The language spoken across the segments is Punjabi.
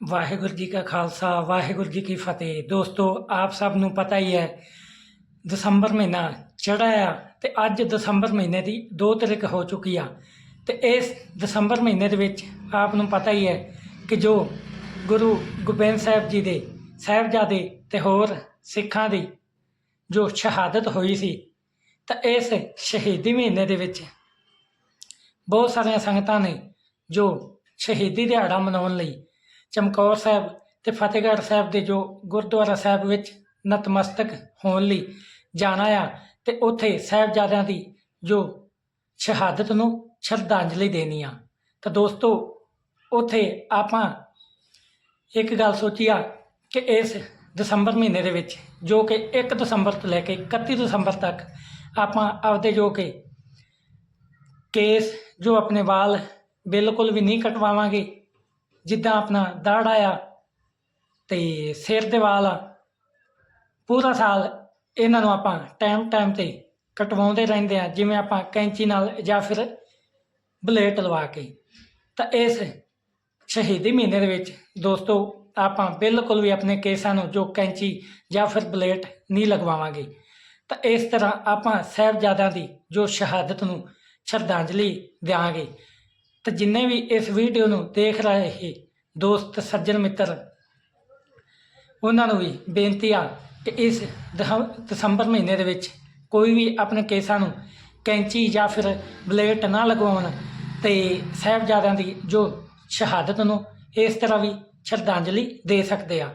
ਵਾਹਿਗੁਰੂ ਜੀ ਕਾ ਖਾਲਸਾ, ਵਾਹਿਗੁਰੂ ਜੀ ਕੀ ਫਤਿਹ। ਦੋਸਤੋ, ਆਪ ਸਭ ਨੂੰ ਪਤਾ ਹੀ ਹੈ, ਦਸੰਬਰ ਮਹੀਨਾ ਚੜ੍ਹਿਆ ਆ ਤੇ ਅੱਜ ਦਸੰਬਰ ਮਹੀਨੇ ਦੀ 2 ਤਰੀਕ ਹੋ ਚੁੱਕੀ ਆ। ਤੇ ਇਸ ਦਸੰਬਰ ਮਹੀਨੇ ਦੇ ਵਿੱਚ ਆਪ ਨੂੰ ਪਤਾ ਹੀ ਹੈ ਕਿ ਜੋ ਗੁਰੂ ਗੋਬਿੰਦ ਸਾਹਿਬ ਜੀ ਦੇ ਸਾਹਿਬਜ਼ਾਦੇ ਤੇ ਹੋਰ ਸਿੱਖਾਂ ਦੀ ਜੋ ਸ਼ਹਾਦਤ ਹੋਈ ਸੀ, ਤਾਂ ਇਸ ਸ਼ਹੀਦੀ ਮਹੀਨੇ ਦੇ ਵਿੱਚ ਬਹੁਤ ਸਾਰੀਆਂ ਸੰਗਤਾਂ ਨੇ ਜੋ ਸ਼ਹੀਦੀ ਦਿਹਾੜਾ ਮਨਾਉਣ ਲਈ ਚਮਕੌਰ ਸਾਹਿਬ ਤੇ ਫਤਿਹਗੜ੍ਹ ਸਾਹਿਬ ਦੇ ਜੋ ਗੁਰਦੁਆਰਾ ਸਾਹਿਬ ਵਿੱਚ ਨਤਮਸਤਕ ਹੋਣ ਲਈ ਜਾਣਾ ਆ ਤੇ ਉੱਥੇ ਸਾਹਿਬਜ਼ਾਦਿਆਂ ਦੀ ਜੋ ਸ਼ਹਾਦਤ ਨੂੰ ਸ਼ਰਧਾਂਜਲੀ ਦੇਣੀ ਆ। ਤਾਂ ਦੋਸਤੋ, ਉੱਥੇ ਆਪਾਂ ਇੱਕ ਗੱਲ ਸੋਚੀ ਆ ਕਿ ਇਸ ਦਸੰਬਰ ਮਹੀਨੇ ਦੇ ਵਿੱਚ ਜੋ ਕਿ 1 ਦਸੰਬਰ ਤੋਂ ਲੈ ਕੇ 31 ਦਸੰਬਰ ਤੱਕ ਆਪਾਂ ਆਪਦੇ ਜੋ ਕਿ ਕੇਸ ਜੋ ਆਪਣੇ ਵਾਲ ਬਿਲਕੁਲ ਵੀ ਨਹੀਂ ਕਟਵਾਵਾਂਗੇ ਜਿੱਦਾਂ ਆਪਣਾ ਦਾੜਾ ਆ ਤੇ ਸਿਰ ਦੇ ਵਾਲ ਆ, ਪੂਰਾ ਸਾਲ ਇਹਨਾਂ ਨੂੰ ਆਪਾਂ ਟਾਈਮ ਟਾਈਮ ਤੇ ਕਟਵਾਉਂਦੇ ਰਹਿੰਦੇ ਆ, ਜਿਵੇਂ ਆਪਾਂ ਕੈਂਚੀ ਨਾਲ ਜਾਂ ਫਿਰ ਬਲੇਡ ਲਵਾ ਕੇ। ਤਾਂ ਇਸ ਸ਼ਹੀਦੀ ਮਹੀਨੇ ਦੇ ਵਿੱਚ ਦੋਸਤੋ, ਆਪਾਂ ਬਿਲਕੁਲ ਵੀ ਆਪਣੇ ਕੇਸਾਂ ਨੂੰ ਜੋ ਕੈਂਚੀ ਜਾਂ ਫਿਰ ਬਲੇਡ ਨਹੀਂ ਲਗਵਾਵਾਂਗੇ। ਤਾਂ ਇਸ ਤਰ੍ਹਾਂ ਆਪਾਂ ਸਾਹਿਬਜ਼ਾਦਿਆਂ ਦੀ ਜੋ ਸ਼ਹਾਦਤ ਨੂੰ ਸ਼ਰਧਾਂਜਲੀ ਦਿਆਂਗੇ। ਤੇ ਜਿੰਨੇ ਵੀ ਇਸ ਵੀਡੀਓ ਨੂੰ ਦੇਖ ਰਹੇ ਦੋਸਤ, ਸੱਜਣ, ਮਿੱਤਰ, ਉਹਨਾਂ ਨੂੰ ਵੀ ਬੇਨਤੀ ਆ ਕਿ ਇਸ ਦਹ- ਦਸੰਬਰ ਮਹੀਨੇ ਦੇ ਵਿੱਚ ਕੋਈ ਵੀ ਆਪਣੇ ਕੇਸਾਂ ਨੂੰ ਕੈਂਚੀ ਜਾਂ ਫਿਰ ਬਲੇਡ ਨਾ ਲਗਵਾਉਣ ਤੇ ਸਾਹਿਬਜ਼ਾਦਿਆਂ ਦੀ ਜੋ ਸ਼ਹਾਦਤ ਨੂੰ ਇਸ ਤਰ੍ਹਾਂ ਵੀ ਸ਼ਰਧਾਂਜਲੀ ਦੇ ਸਕਦੇ ਆ।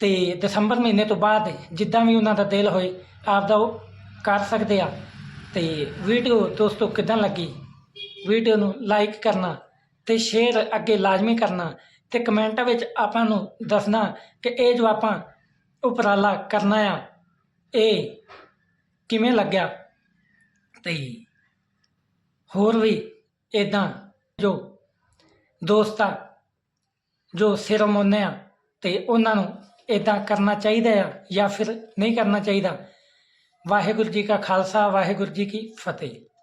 ਤੇ ਦਸੰਬਰ ਮਹੀਨੇ ਤੋਂ ਬਾਅਦ ਜਿੱਦਾਂ ਵੀ ਉਹਨਾਂ ਦਾ ਦਿਲ ਹੋਏ ਆਪਦਾ ਉਹ ਕਰ ਸਕਦੇ ਆ। ਤੇ ਵੀਡੀਓ ਦੋਸਤੋ ਕਿਦਾਂ ਲੱਗੀ? ਵੀਡੀਓ ਨੂੰ ਲਾਈਕ ਕਰਨਾ ਤੇ ਸ਼ੇਅਰ ਅੱਗੇ ਲਾਜ਼ਮੀ ਕਰਨਾ ਤੇ ਕਮੈਂਟ ਵਿੱਚ ਆਪਾਂ ਨੂੰ ਦੱਸਣਾ ਕਿ ਇਹ ਜੋ ਆਪਾਂ ਉਪਰਾਲਾ ਕਰਨਾ ਆ, ਇਹ ਕਿਵੇਂ ਲੱਗਿਆ? ਤੇ ਹੋਰ ਵੀ ਇਦਾਂ ਜੋ ਦੋਸਤਾਂ ਜੋ ਸਿਰ ਮੁੰਨੇ ਆ, ਤੇ ਉਹਨਾਂ ਨੂੰ ਇਦਾਂ ਕਰਨਾ ਚਾਹੀਦਾ ਆ ਜਾਂ ਫਿਰ ਨਹੀਂ ਕਰਨਾ ਚਾਹੀਦਾ। ਵਾਹਿਗੁਰੂ ਜੀ ਕਾ ਖਾਲਸਾ, ਵਾਹਿਗੁਰੂ ਜੀ ਕੀ ਫਤਿਹ।